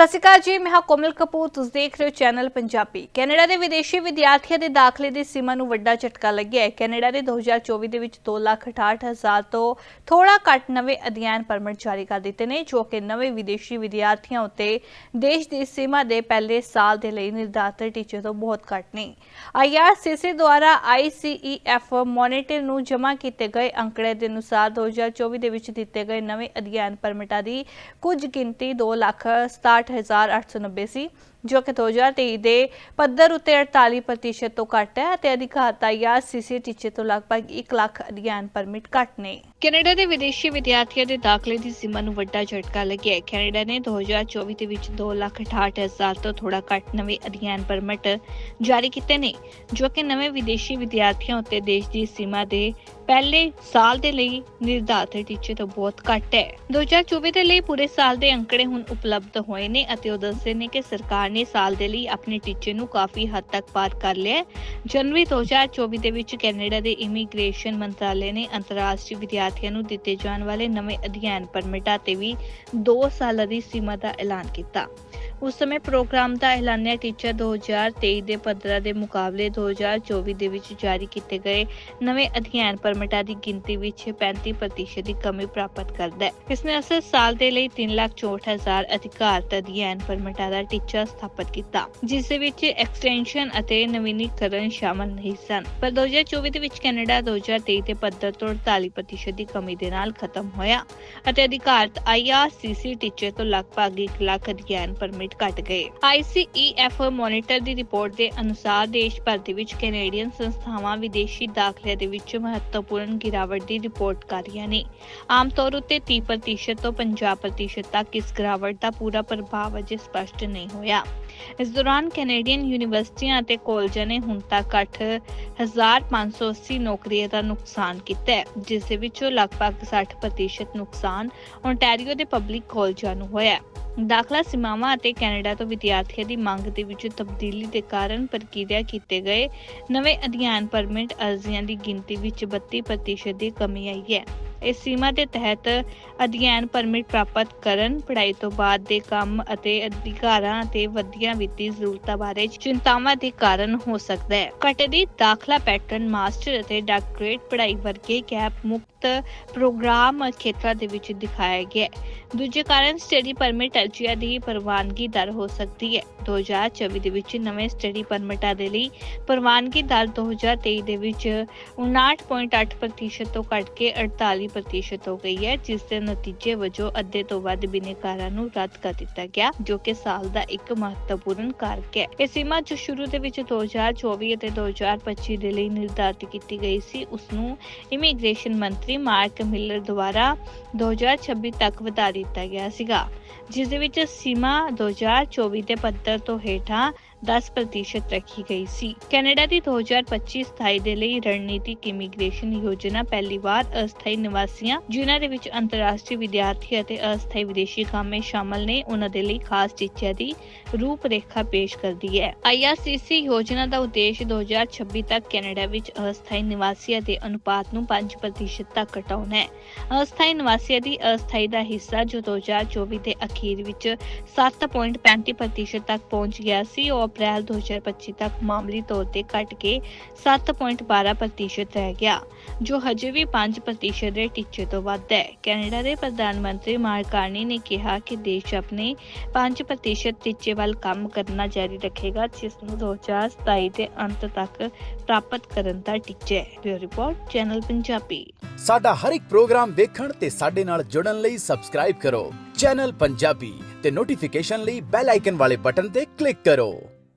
ਸਤਿ ਸ਼੍ਰੀ ਅਕਾਲ ਜੀ, ਮੈਂ ਹਾਂ ਕੋਮਲ ਕਪੂਰ, ਤੁਸੀਂ ਦੇਖ ਰਹੇ ਹੋ ਚੈਨਲ ਪੰਜਾਬੀ। ਕੈਨੇਡਾ ਦੇ ਵਿਦੇਸ਼ੀ ਵਿਦਿਆਰਥੀਆਂ ਦੇ ਦਾਖਲੇ ਦੀ ਸੀਮਾ ਨੂੰ ਵੱਡਾ ਝਟਕਾ ਲੱਗਿਆ ਹੈ। ਕੈਨੇਡਾ ਦੇ 2024 ਦੇ ਵਿੱਚ 268000 ਤੋਂ ਥੋੜਾ ਘੱਟ ਨਵੇਂ ਅਧਿਐਨ ਪਰਮਿਟ ਜਾਰੀ ਕਰ ਦਿੱਤੇ ਨੇ, ਜੋ ਕਿ ਨਵੇਂ ਵਿਦੇਸ਼ੀ ਵਿਦਿਆਰਥੀਆਂ ਉੱਤੇ ਦੇਸ਼ ਦੀ ਸੀਮਾ ਦੇ ਪਹਿਲੇ ਸਾਲ ਦੇ ਲਈ ਨਿਰਧਾਰਤ ਟੀਚੇ ਤੋਂ ਬਹੁਤ ਘੱਟ ਨੇ। ਆਈਆਰਸੀਸੀ ਦੁਆਰਾ ਆਈਸੀਈਐਫ ਮੋਨੀਟਰ ਨੂੰ ਜਮ੍ਹਾਂ ਕੀਤੇ ਗਏ ਅੰਕੜੇ ਦੇ ਅਨੁਸਾਰ 2024 ਦੇ ਵਿੱਚ ਦਿੱਤੇ ਗਏ ਨਵੇਂ ਅਧਿਐਨ ਪਰਮਿਟਾਂ ਦੀ ਕੁਝ ਗਿਣਤੀ 267890 ਸੀ। ਜੋ ਕਿ 2023 ਦੇ ਪੱਧਰ ਉੱਤੇ 48% ਤੋਂ ਘੱਟ ਹੈ ਅਤੇ ਅਧਿਕਾਰਤ ਆਈਆਰਸੀਸੀ ਟੀਚੇ ਤੋਂ ਲਗਭਗ 1 ਲੱਖ ਅਧਿਐਨ ਪਰਮਿਟ ਘੱਟ ਨੇ। ਕੈਨੇਡਾ ਦੇ ਵਿਦੇਸ਼ੀ ਵਿਦਿਆਰਥੀਆਂ ਦੇ ਦਾਖਲੇ ਦੀ ਸੀਮਾ ਨੂੰ ਵੱਡਾ ਝਟਕਾ ਲੱਗਿਆ ਹੈ। ਕੈਨੇਡਾ ਨੇ 2024 ਦੇ ਵਿੱਚ 268000 ਤੋਂ ਥੋੜਾ ਘੱਟ ਨਵੇਂ ਅਧਿਐਨ ਪਰਮਿਟ ਜਾਰੀ ਕੀਤੇ ਨੇ, ਜੋ ਕਿ ਨਵੇਂ ਵਿਦੇਸ਼ੀ ਵਿਦਿਆਰਥੀਆਂ ਉੱਤੇ ਦੇਸ਼ ਦੀ ਸੀਮਾ ਦੇ ਪਹਿਲੇ ਸਾਲ ਦੇ ਲਈ ਨਿਰਧਾਰਤ ਟੀਚੇ ਤੋਂ ਬਹੁਤ ਘੱਟ ਹੈ। 2024 ਦੇ ਲਈ ਪੂਰੇ ਸਾਲ ਦੇ ਅੰਕੜੇ ਹੁਣ ਉਪਲਬਧ ਹੋਏ ਨੇ ਅਤੇ ਉਹ ਦੱਸਦੇ ਨੇ ਕਿ ਸਰਕਾਰ ਨੇ ਸਾਲ ਦੇ ਲਈ ਆਪਣੇ ਟੀਚੇ ਨੂੰ ਕਾਫੀ ਹੱਦ ਤੱਕ ਪਾਰ ਕਰ ਲਿਆ ਜਨਵਰੀ 2024 ਦੇ ਵਿੱਚ ਕੈਨੇਡਾ ਦੇ ਇਮੀਗ੍ਰੇਸ਼ਨ ਮੰਤਰਾਲੇ ਨੇ ਅੰਤਰਰਾਸ਼ਟਰੀ ਵਿਦਿਆਰਥੀਆਂ ਨੂੰ ਦਿੱਤੇ ਜਾਣ ਵਾਲੇ ਨਵੇਂ ਅਧਿਐਨ ਪਰਮਿਟਾਂ ਤੇ ਵੀ 2 ਸਾਲਾਂ ਦੀ ਸੀਮਾ ਦਾ ਐਲਾਨ ਕੀਤਾ। ਉਸ ਸਮੇਂ ਪ੍ਰੋਗਰਾਮ ਦਾ ਐਲਾਨਿਆ ਟੀਚਾ 2023 ਦੇ ਪੱਧਰਾਂ ਦੇ ਮੁਕਾਬਲੇ 2024 ਦੇ ਵਿੱਚ ਜਾਰੀ ਕੀਤੇ ਗਏ ਨਵੇਂ ਅਧਿਐਨ ਪਰਮਿਟਾਂ ਦੀ ਗਿਣਤੀ ਵਿੱਚ 35% ਦੀ ਕਮੀ ਪ੍ਰਾਪਤ ਕਰਦਾ ਹੈ। ਇਸ ਨੇ ਅਸਲ ਸਾਲ ਦੇ ਲਈ 364000 ਅਧਿਕਾਰਤ ਅਧਿਐਨ ਪਰਮਿਟਾਂ ਦਾ ਟੀਚਾ ਸਥਾਪਿਤ ਕੀਤਾ, ਜਿਸ ਦੇ ਵਿੱਚ ਐਕਸਟੈਂਸ਼ਨ ਅਤੇ ਨਵੀਨੀਕਰਨ ਸ਼ਾਮਲ ਨਹੀਂ ਸਨ। ਪਰ 2024 ਦੇ ਵਿੱਚ ਕੈਨੇਡਾ 2023 ਦੇ ਪੱਧਰ ਤੋਂ 48% ਦੀ ਕਮੀ ਦੇ ਨਾਲ ਖਤਮ ਹੋਇਆ ਅਤੇ ਅਧਿਕਾਰਤ ਆਈਆਰਸੀਸੀ ਟੀਚੇ ਤੋਂ ਲਗਭਗ 1 ਲੱਖ ਅਧਿਐਨ ਪਰਮਿਟ ਘਟ ਗਏ। ਆਈਸੀਈਐਫ ਮੋਨੀਟਰ ਦੀ ਰਿਪੋਰਟ ਦੇ ਅਨੁਸਾਰ ਦੇਸ਼ ਭਰ ਦੇ ਵਿੱਚ ਕੈਨੇਡੀਅਨ ਸੰਸਥਾਵਾਂ ਵਿਦੇਸ਼ੀ ਦਾਖਲੇ ਦੇ ਵਿੱਚ ਮਹੱਤਵਪੂਰਨ ਗਿਰਾਵਟ ਦੀ ਰਿਪੋਰਟ ਕਰ ਰਹੀਆਂ ਨੇ। ਆਮ ਤੌਰ ਉੱਤੇ 30% ਤੋਂ 50% ਤੱਕ ਇਸ ਗਿਰਾਵਟ ਦਾ ਪੂਰਾ ਪ੍ਰਭਾਵ ਅਜੇ ਸਪਸ਼ਟ ਨਹੀਂ ਹੋਇਆ। ਇਸ ਦੌਰਾਨ ਕੈਨੇਡੀਅਨ ਯੂਨੀਵਰਸਿਟੀਆਂ ਅਤੇ ਕਾਲਜਾਂ ਨੇ ਹੁਣ ਤੱਕ 8580 ਨੌਕਰੀਆਂ ਦਾ ਨੁਕਸਾਨ ਕੀਤਾ ਹੈ, ਜਿਸ ਦੇ ਵਿੱਚੋਂ ਲਗਭਗ 60% ਨੁਕਸਾਨ ਓਨਟਾਰੀਓ ਦੇ ਪਬਲਿਕ ਕਾਲਜਾਂ ਨੂੰ ਹੋਇਆ ਹੈ। ਦਾਖਲਾ ਸੀਮਾਵਾਂ ਅਤੇ ਕੈਨੇਡਾ ਤੋਂ ਵਿਦਿਆਰਥੀਆਂ ਦੀ ਮੰਗ ਦੇ ਵਿੱਚ ਤਬਦੀਲੀ ਦੇ ਕਾਰਨ ਪ੍ਰਕਿਰਿਆ ਕੀਤੇ ਗਏ ਨਵੇਂ ਅਧਿਐਨ ਪਰਮਿਟ ਅਰਜ਼ੀਆਂ ਦੀ ਗਿਣਤੀ ਵਿੱਚ 32% ਦੀ ਕਮੀ ਆਈ ਹੈ। ਇਸ ਸੀਮਾ ਦੇ ਤਹਿਤ ਅਧਿਐਨ ਪਰਮਿਟ ਪ੍ਰਾਪਤ ਕਰਨ, ਪੜ੍ਹਾਈ ਤੋਂ ਬਾਅਦ ਦੇ ਕੰਮ ਅਤੇ ਅਧਿਕਾਰਾਂ ਅਤੇ ਵਧੀਆਂ ਵਿੱਤੀ ਜ਼ਰੂਰਤਾਂ ਬਾਰੇ ਚਿੰਤਾਵਾਂ ਦੇ ਕਾਰਨ ਹੋ ਸਕਦਾ ਹੈ। ਘਟਦੀ ਦਾਖਲਾ ਪੈਟਰਨ, ਮਾਸਟਰ ਅਤੇ ਡਾਕਟਰੇਟ ਪੜ੍ਹਾਈ ਵਰਗੇ ਗੈਪ ਮੁਕਤ ਪ੍ਰੋਗਰਾਮ ਖੇਤਰਾਂ ਦੇ ਵਿੱਚ ਦਿਖਾਇਆ ਗਿਆ ਹੈ। ਦੂਜੇ ਕਾਰਨ ਸਟੱਡੀ ਪਰਮਿਟ ਅਰਜ਼ੀਆਂ ਦੀ ਪ੍ਰਵਾਨਗੀ ਦਰ ਹੋ ਸਕਦੀ ਹੈ। 2024 ਦੇ ਵਿੱਚ ਨਵੇਂ ਸਟੱਡੀ ਪਰਮਿਟਾਂ ਦੇ ਲਈ ਪ੍ਰਵਾਨਗੀ ਦਰ 2023 ਦੇ ਵਿੱਚ 59.8% ਤੋਂ ਘਟ ਕੇ 48% ਹੋ ਗਈ ਹੈ, ਜਿਸ ਦੇ ਨਤੀਜੇ ਵਜੋਂ ਅੱਧੇ ਤੋਂ ਵੱਧ ਬਿਨੇਕਾਰਾਂ ਨੂੰ ਰੱਦ ਕਰ ਦਿੱਤਾ ਗਿਆ, ਜੋ ਕਿ ਸਾਲ ਦਾ ਇੱਕ ਮਹੱਤਵਪੂਰਨ ਕਾਰਕ ਹੈ। ਇਹ ਸੀਮਾ ਜੋ ਸ਼ੁਰੂ ਦੇ ਵਿੱਚ 2024 ਅਤੇ 2025 ਦੇ ਲਈ ਨਿਰਧਾਰਿਤ ਕੀਤੀ ਗਈ ਸੀ, ਉਸ ਨੂੰ ਇਮੀਗ੍ਰੇਸ਼ਨ ਮੰਤਰੀ ਮਾਰਕ ਮਿਲਰ ਦੁਆਰਾ 2026 ਤੱਕ ਵਧਾ ਦਿੱਤਾ ਗਿਆ ਸੀਗਾ, ਜਿਸ ਦੇ ਵਿੱਚ ਸੀਮਾ 2024 ਦੇ ਪੱਧਰ ਤੋਂ ਹੇਠਾਂ 10% ਰੱਖੀ ਗਈ ਸੀ। ਕੈਨੇਡਾ ਦੀ 2025-27 ਦੇ ਲਈ ਰਣਨੀਤਿਕ ਇਮੀਗ੍ਰੇਸ਼ਨ ਯੋਜਨਾ ਪਹਿਲੀ ਵਾਰ ਅਸਥਾਈ ਨਿਵਾਸੀਆਂ, ਜਿਨ੍ਹਾਂ ਦੇ ਵਿੱਚ ਅੰਤਰਰਾਸ਼ਟਰੀ ਵਿਦਿਆਰਥੀ ਅਤੇ ਅਸਥਾਈ ਵਿਦੇਸ਼ੀ ਕਾਮੇ ਸ਼ਾਮਲ ਨੇ, ਉਹਨਾਂ ਦੇ ਲਈ ਖਾਸ ਟੀਚਿਆਂ ਦੀ ਰੂਪਰੇਖਾ ਪੇਸ਼ ਕਰਦੀ ਹੈ। ਆਈਆਰਸੀਸੀ ਯੋਜਨਾ ਦਾ ਉਦੇਸ਼ 2026 ਤੱਕ ਕੈਨੇਡਾ ਵਿੱਚ ਅਸਥਾਈ ਨਿਵਾਸੀਆਂ ਦੇ ਅਨੁਪਾਤ ਨੂੰ 5% ਤੱਕ ਘਟਾਉਣਾ ਹੈ। ਅਸਥਾਈ ਨਿਵਾਸੀਆਂ ਦੀ ਅਸਥਾਈ ਦਾ ਹਿੱਸਾ ਜੋ 2024 ਦੇ ਅਖੀਰ ਵਿੱਚ 7.35% ਤੱਕ ਪਹੁੰਚ ਗਿਆ ਸੀ, ਉਹ ਅਪ੍ਰੈਲ 2025 ਤੱਕ ਮਾਮੂਲੀ ਤੌਰ ਤੇ ਘਟ ਕੇ 7.12% ਰਹਿ ਗਿਆ, ਜੋ ਹਜੇ ਵੀ 5% ਦੇ ਟੀਚੇ ਤੋਂ ਵੱਧ ਹੈ। ਕੈਨੇਡਾ ਦੇ ਪ੍ਰਧਾਨ ਮੰਤਰੀ ਮਾਰਕ ਨੇ ਕਿਹਾ ਕਿ ਦੇਸ਼ ਆਪਣੇ 5% ਟੀਚੇ ਵੱਲ ਕੰਮ ਕਰਨਾ ਜਾਰੀ ਰੱਖੇਗਾ, ਜਿਸ ਨੂੰ 2027 ਦੇ ਅੰਤ ਤੱਕ ਪ੍ਰਾਪਤ ਕਰਨ ਦਾ ਟੀਚਾ ਹੈ। Bureau report, channel Punjabi. ਸਾਡਾ ਹਰ ਇੱਕ ਪ੍ਰੋਗਰਾਮ ਦੇਖਣ ਤੇ ਸਾਡੇ ਨਾਲ ਜੁੜਨ ਲਈ ਸਬਸਕ੍ਰਾਈਬ ਕਰੋ। ਚੈਨਲ ਪੰਜਾਬੀ ਤੇ ਨੋਟੀਫਿਕੇਸ਼ਨ ਲਈ ਬੈਲ ਆਈਕਨ ਵਾਲੇ ਬਟਨ ਤੇ ਕਲਿੱਕ ਕਰੋ।